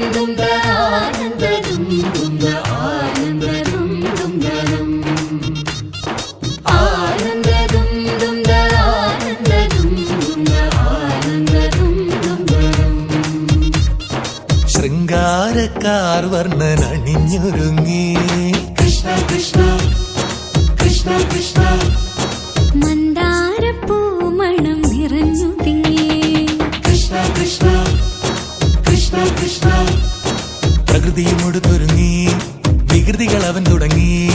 ആനന്ദ കൃഷ്ണ കൃഷ്ണ കൃഷ്ണ കൃഷ്ണ. പ്രകൃതിയും ഒടുത്തൊരുങ്ങി വികൃതികൾ അവൻ തുടങ്ങി.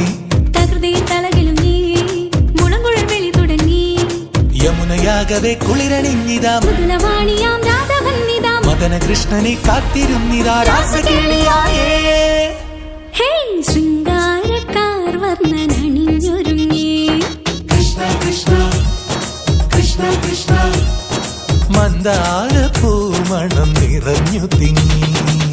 യമുനയാകവെ കുളിരണിഞ്ഞിതാ. മദന കൃഷ്ണനെ കാത്തിരുന്നിതാ രാസകേളിയായേ. ഹേ ശൃംഗാരക്കാർ വർണനണിഞ്ഞൊരുങ്ങി. കൃഷ്ണ കൃഷ്ണ കൃഷ്ണ കൃഷ്ണ. മന്ദാര പൂമണം നിറഞ്ഞു തിങ്ങി.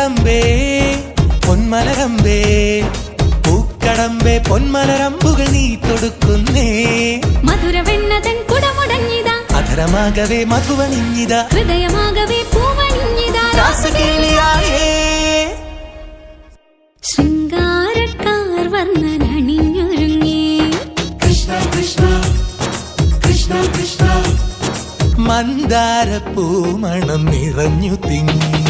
പൂക്കടമ്പേ പൊന്മലരമ്പേ പൂക്കടമ്പേ പൊന്മലരമ്പുകൾ നീ തൊടുക്കുന്നേ. മധുരവെണ്ണതൻ കുടമുടഞ്ഞിതാ. അധരമാകവേ മധുവണിഞ്ഞിതാ. ഹൃദയമാകവേ പൂവണിഞ്ഞിതാ. രാസകേളിയായേ ശൃംഗാരക്കാർ വർണനണിഞ്ഞൊരുങ്ങി. കൃഷ്ണ കൃഷ്ണ കൃഷ്ണ കൃഷ്ണ. മന്ദാര പൂമണം നിറഞ്ഞു തിങ്ങി.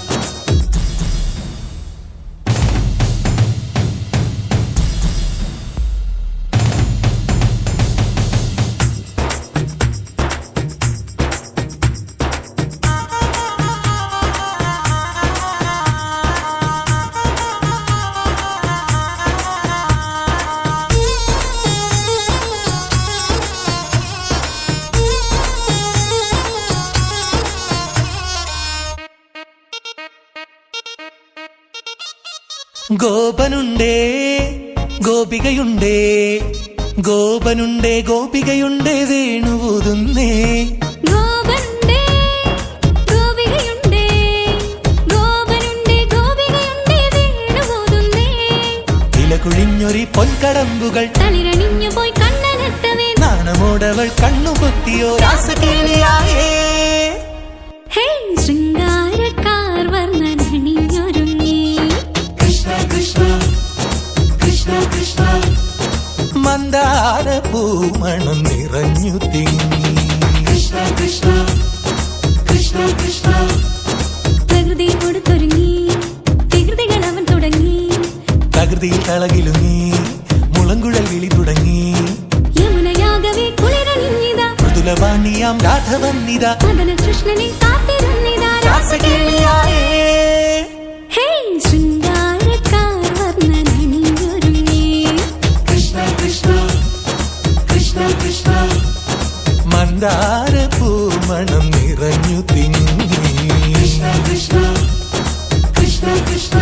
ഗോപനുണ്ടേ ഗോപികയുണ്ടേ ഗോപനുണ്ടേ ഗോപികയുണ്ടേ വേണുപോതുന്നേ കുഴിഞ്ഞൊരി പൊൻകടമ്പുകൾ തളിരണിഞ്ഞു പോയി കണ്ണനെത്തവേ നാണമോടവൾ കണ്ണുപൊത്തിയോ രാസകേളിയായേ ഹേ ശൃംഗാരക്കാർ താരപൂമണം നിറഞ്ഞു തിങ്ങി. കൃഷ്ണ കൃഷ്ണ കൃഷ്ണ കൃഷ്ണ. പ്രകൃതിയോട് തുടങ്ങി വികൃതികൾ അവൻ തുടങ്ങി. പ്രകൃതിയിൽ തളകിലുങ്ങി മുളങ്കുഴൽ വിളി തുടങ്ങി. യമുനയാകവേ കുളിരണിഞ്ഞിതാ കാത്തിരുന്നിതാ. ഹേ ശൃംഗ പൂമണം നിറഞ്ഞു തിങ്ങി കൃഷ്ണ കൃഷ്ണ കൃഷ്ണ കൃഷ്ണ.